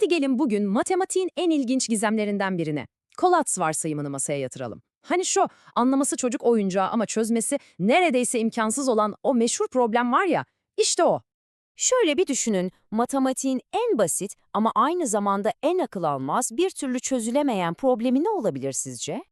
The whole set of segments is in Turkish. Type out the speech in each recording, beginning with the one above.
Hadi gelin bugün matematiğin en ilginç gizemlerinden birine. Kolatz varsayımını masaya yatıralım. Hani şu anlaması çocuk oyuncağı ama çözmesi neredeyse imkansız olan o meşhur problem var ya, işte o. Şöyle bir düşünün, matematiğin en basit ama aynı zamanda en akıl almaz bir türlü çözülemeyen problemi ne olabilir sizce?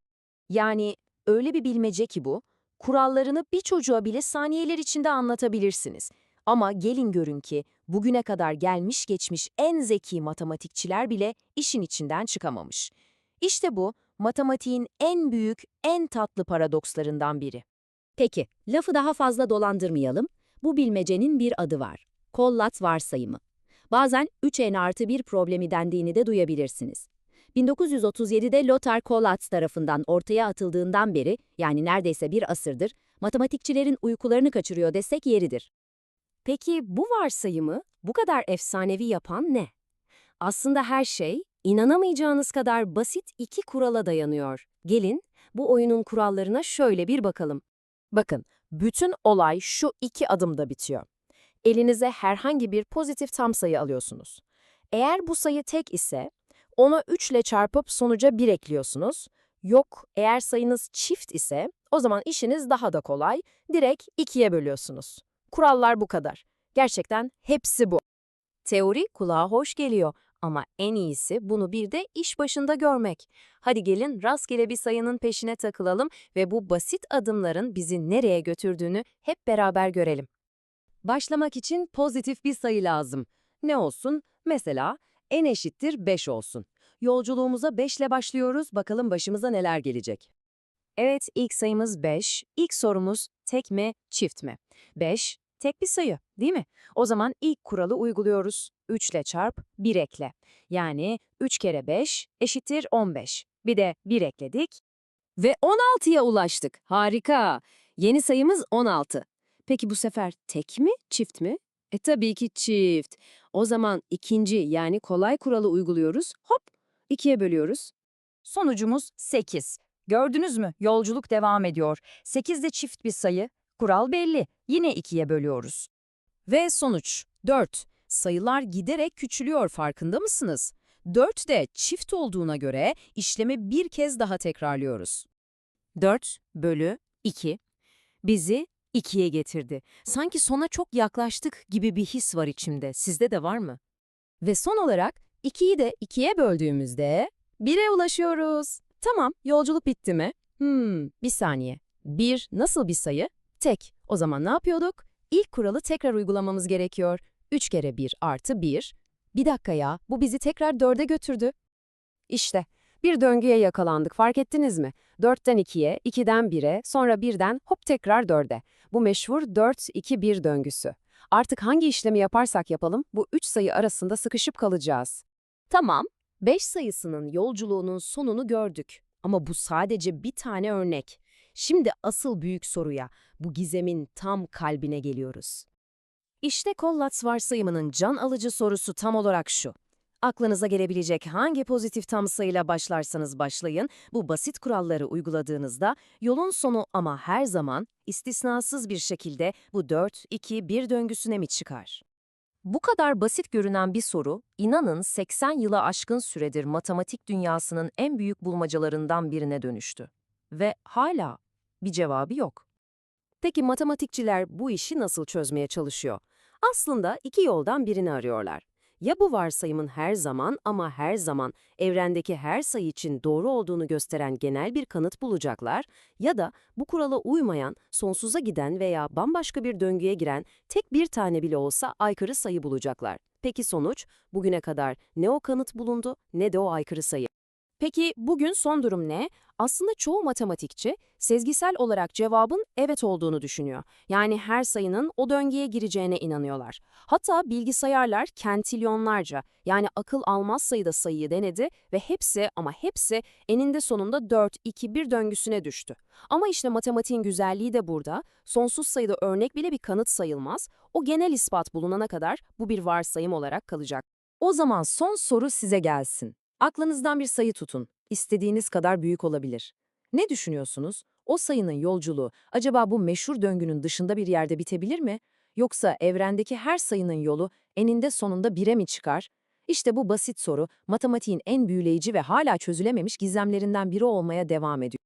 Yani öyle bir bilmece ki bu, kurallarını bir çocuğa bile saniyeler içinde anlatabilirsiniz. Ama gelin görün ki bugüne kadar gelmiş geçmiş en zeki matematikçiler bile işin içinden çıkamamış. İşte bu, matematiğin en büyük, en tatlı paradokslarından biri. Peki, lafı daha fazla dolandırmayalım. Bu bilmecenin bir adı var. Kollat varsayımı. Bazen 3n artı 1 problemi dendiğini de duyabilirsiniz. 1937'de Lothar Kollatz tarafından ortaya atıldığından beri, yani neredeyse bir asırdır, matematikçilerin uykularını kaçırıyor desek yeridir. Peki bu varsayımı bu kadar efsanevi yapan ne? Aslında her şey inanamayacağınız kadar basit iki kurala dayanıyor. Gelin bu oyunun kurallarına şöyle bir bakalım. Bakın, bütün olay şu iki adımda bitiyor. Elinize herhangi bir pozitif tam sayı alıyorsunuz. Eğer bu sayı tek ise onu 3 ile çarpıp sonuca 1 ekliyorsunuz. Yok, eğer sayınız çift ise o zaman işiniz daha da kolay. Direkt 2'ye bölüyorsunuz. Kurallar bu kadar. Gerçekten hepsi bu. Teori kulağa hoş geliyor ama en iyisi bunu bir de iş başında görmek. Hadi gelin rastgele bir sayının peşine takılalım ve bu basit adımların bizi nereye götürdüğünü hep beraber görelim. Başlamak için pozitif bir sayı lazım. Ne olsun? Mesela n eşittir 5 olsun. Yolculuğumuza 5 ile başlıyoruz, bakalım başımıza neler gelecek. Evet, ilk sayımız 5. İlk sorumuz tek mi, çift mi? 5, tek bir sayı, değil mi? O zaman ilk kuralı uyguluyoruz. 3 ile çarp, 1 ekle. Yani 3 kere 5 eşittir 15. Bir de 1 ekledik. Ve 16'ya ulaştık. Harika. Yeni sayımız 16. Peki bu sefer tek mi, çift mi? E tabii ki çift. O zaman ikinci yani kolay kuralı uyguluyoruz. Hop, ikiye bölüyoruz. Sonucumuz 8. Gördünüz mü? Yolculuk devam ediyor. 8 de çift bir sayı. Kural belli. Yine ikiye bölüyoruz. Ve sonuç 4. Sayılar giderek küçülüyor farkında mısınız? 4 de çift olduğuna göre işlemi bir kez daha tekrarlıyoruz. 4 bölü 2 bizi 2'ye getirdi. Sanki sona çok yaklaştık gibi bir his var içimde. Sizde de var mı? Ve son olarak 2'yi de 2'ye böldüğümüzde 1'e ulaşıyoruz. Tamam, yolculuk bitti mi? Hmm, bir saniye. 1 nasıl bir sayı? Tek. O zaman ne yapıyorduk? İlk kuralı tekrar uygulamamız gerekiyor. 3 kere 1 artı 1. Bir dakika ya, bu bizi tekrar 4'e götürdü. İşte bir döngüye yakalandık fark ettiniz mi? 4'ten 2'ye, 2'den 1'e, sonra 1'den hop tekrar 4'e. Bu meşhur 4-2-1 döngüsü. Artık hangi işlemi yaparsak yapalım bu 3 sayı arasında sıkışıp kalacağız. Tamam, 5 sayısının yolculuğunun sonunu gördük. Ama bu sadece bir tane örnek. Şimdi asıl büyük soruya, bu gizemin tam kalbine geliyoruz. İşte Kollatz varsayımının can alıcı sorusu tam olarak şu. Aklınıza gelebilecek hangi pozitif tam sayıyla başlarsanız başlayın, bu basit kuralları uyguladığınızda yolun sonu ama her zaman istisnasız bir şekilde bu 4-2-1 döngüsüne mi çıkar? Bu kadar basit görünen bir soru, inanın 80 yıla aşkın süredir matematik dünyasının en büyük bulmacalarından birine dönüştü. Ve hala bir cevabı yok. Peki matematikçiler bu işi nasıl çözmeye çalışıyor? Aslında iki yoldan birini arıyorlar. Ya bu varsayımın her zaman ama her zaman evrendeki her sayı için doğru olduğunu gösteren genel bir kanıt bulacaklar ya da bu kurala uymayan, sonsuza giden veya bambaşka bir döngüye giren tek bir tane bile olsa aykırı sayı bulacaklar. Peki sonuç? Bugüne kadar ne o kanıt bulundu ne de o aykırı sayı. Peki bugün son durum ne? Aslında çoğu matematikçi sezgisel olarak cevabın evet olduğunu düşünüyor. Yani her sayının o döngüye gireceğine inanıyorlar. Hatta bilgisayarlar kentilyonlarca yani akıl almaz sayıda sayıyı denedi ve hepsi ama hepsi eninde sonunda 4-2-1 döngüsüne düştü. Ama işte matematiğin güzelliği de burada. Sonsuz sayıda örnek bile bir kanıt sayılmaz. O genel ispat bulunana kadar bu bir varsayım olarak kalacak. O zaman son soru size gelsin. Aklınızdan bir sayı tutun. İstediğiniz kadar büyük olabilir. Ne düşünüyorsunuz? O sayının yolculuğu acaba bu meşhur döngünün dışında bir yerde bitebilir mi? Yoksa evrendeki her sayının yolu eninde sonunda bire mi çıkar? İşte bu basit soru, matematiğin en büyüleyici ve hala çözülememiş gizemlerinden biri olmaya devam ediyor.